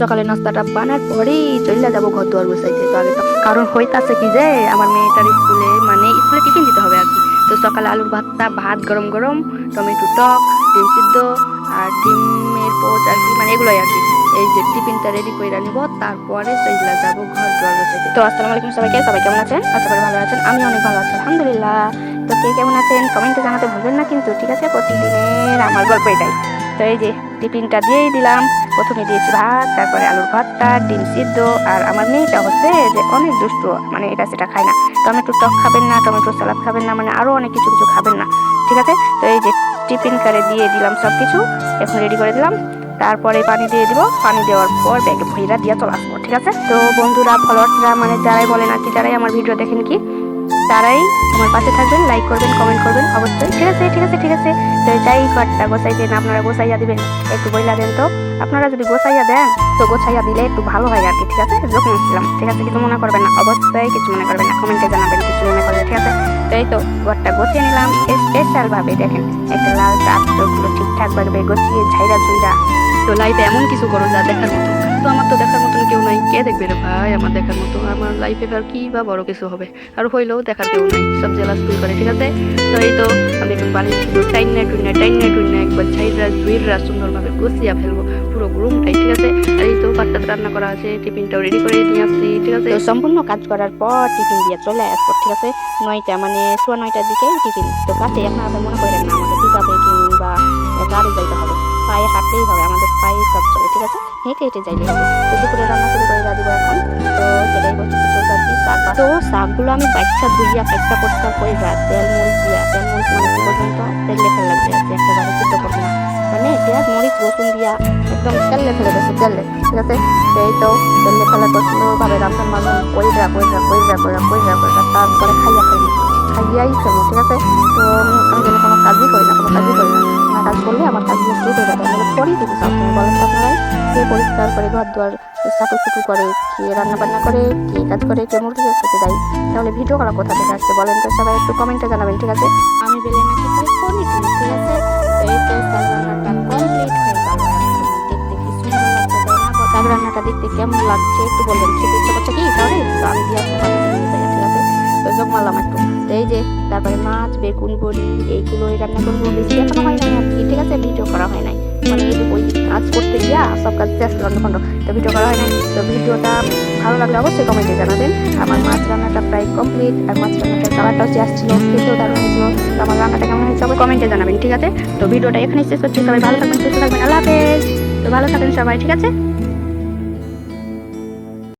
সকালে নাস্তাটা বানার পরেই চলে যাব ঘর দুয়ার বসাইতে তো আগে কারণ হইতাছে কি যে, আমার মেয়েটার স্কুলে মানে স্কুলে টিফিন দিতে হবে আর কি। তো সকালে আলুর ভাতটা, ভাত গরম গরম, টমেটো টক, ডিম সিদ্ধ আর ডিমের পোচ আর কি মানে এগুলোই আর কি। এই যে টিফিনটা রেডি করে নিব, তারপরে চলে যাব ঘর দুয়ার বসাইতে তো আসসালামু আলাইকুম সবাইকে, সবাই কেমন আছেন? আশা করি ভালো আছেন আমি অনেক ভালো আছি, আলহামদুলিল্লাহ। তো কে কেমন আছেন কমেন্টে জানাতে ভুলবেন না কিন্তু, ঠিক আছে, প্রতিদিনের আমার গল্প এটাই তো এই যে টিফিনটা দিয়েই দিলাম। প্রথমে দিয়েছি ভাত, তারপরে আলুর ভর্তা, ডিম সিদ্ধ, আর আমার মেয়েটা হচ্ছে যে অনেক দুষ্ট মানে এটা সেটা খায় না। টমেটো টক খাবেন না, টমেটো সালাদ খাবেন না মানে আরও অনেক কিছু কিছু খাবেন না। ঠিক আছে? তো এই যে টিফিন কারে দিয়ে দিলাম সব কিছু এখন রেডি করে দিলাম। তারপরে পানি দিয়ে দিব। পানি দেওয়ার পর ব্যাগে ভইরা দিয়ে চলে আসব, ঠিক আছে? তো বন্ধুরা ফলোয়ার্সরা মানে যারাই বলেন আর কি যারাই আমার ভিডিও দেখেন কি তারাই আমার পাশে থাকবেন লাইক করবেন কমেন্ট করবেন, অবশ্যই। ঠিক আছে ঠিক আছে ঠিক আছে। তো যাই ঘরটা গোছাই দেন, আপনারা গোছাইয়া দিবেন, একটু বইলা দেন তো। আপনারা যদি গোছাইয়া দেন, তো গোছাইয়া দিলে একটু ভালো হয় আর কি, ঠিক আছে? যখন ছিলাম ঠিক আছে, কিছু মনে করবেন না, অবশ্যই কিছু মনে করবেন না কমেন্টে জানাবেন, কিছু মনে করলে ঠিক আছে? তো এই তো ঘরটা গোছিয়ে নিলাম স্পেশাল ভাবে দেখেন, একটা লাল চাপগুলো ঠিকঠাক ভাবে গোছিয়ে ঝাইরা ঝুইরা। তো লাইফে এমন কিছু করো যা দেখার মতো। তো আমার তো দেখার মতন কেউ নাই। কে দেখবে রে ভাই আমার দেখার মতো? আমার লাইফে আর কি বা বড় কিছু হবে? আর হইলেও দেখার কেউ নাই। সব জেলাস ফিল করে, ঠিক আছে? তো এই তো আমি একটু বালি টাইনে টুইনে টাইনে টুইনে একবার ঝাইরা ঝুইরা সুন্দরভাবে গুছিয়ে ফেলব পুরো রুমটাই ঠিক আছে? এই তো ভাতটা রান্না করা আছে, টিফিনটাও রেডি করে নিয়ে আসছি, ঠিক আছে? সম্পূর্ণ কাজ করার পর টিফিন দিয়ে চলে আসব, ঠিক আছে? নয়টা মানে সোয়া নয়টার দিকে টিফিন। তো কাছে আপনারা মনে করেন না, আমাদের পিকাপে কিংবা গাড়ি যাইতে হবে। পায়ে হাঁটলেই হবে, আমাদের পায়ে সব চলে, ঠিক আছে? হেঁটে হেঁটে হবে তো দুপুরে রান্না শুরু করে দিব এখন। তো সেটাই হচ্ছে কিছু আর কি শাক তো শাকগুলো আমি বাচ্চা ধুইয়া একটা পরিষ্কার করে তেল মরিচ দিয়া, তেল মরিচ মানে পর্যন্ত তেল লেখা লাগবে আর কি, একেবারে সিদ্ধ করব না। মানে পেঁয়াজ, মরিচ, রসুন দিয়া একদম তেলে ফেলে গেছে তেলে ঠিক আছে? এই তো তেলে ফেলে তো সুন্দরভাবে রান্নার মাঝে কইরা কইরা কইরা কইরা কইরা কইরা তারপরে খাইয়া খাইবো। খাইয়াই খাব ঠিক আছে? তো আমি কোনো কাজই করি না, কোনো কাজই করি না। কাজ করলে আমার কাজগুলো হয়ে যাবে। পরেই দিতে চাও বলেন তো আপনারাই কে পরিষ্কার করে ঘর দুয়ার সাটু সুটু করে কে রান্না বান্না করে, কে কাজ করে, কে মুরগি খেতে দেয় তাহলে ভিডিও করা কোথা থেকে আসছে, বলেন তো সবাই একটু কমেন্টে জানাবেন, ঠিক আছে? আমি বেলে নাকি করি ঠিক আছে? রান্নাটা দেখতে না? কেমন লাগছে, একটু বলবেন খেতে করছে কি? তাহলে আমি দিয়ে ঠিক আছে? তো যোগ মারলাম একটু। এই যে, তারপরে মাছ, বেগুন, বড়ি, এইগুলোই রান্না করব, বেশি এখনও হয় আছে ভিডিও করা হয় নাই। মানে ওই কাজ করতে গিয়া সব কাজ শেষ লন্ডখণ্ড তো ভিডিও করা হয় নাই। তো ভিডিওটা ভালো লাগলে অবশ্যই কমেন্টে জানাবেন। আমার মাছ রান্নাটা প্রায় কমপ্লিট আর মাছ রান্নাটার কালারটাও যে আসছিল খেতেও দারুণ হয়েছিল। তো আমার রান্নাটা কেমন হয়েছে সবাই কমেন্টে জানাবেন, ঠিক আছে? তো ভিডিওটা এখানে শেষ করছি, সবাই ভালো থাকবেন, সুস্থ থাকবেন, আল্লাহ হাফেজ। তো ভালো থাকবেন সবাই, ঠিক আছে?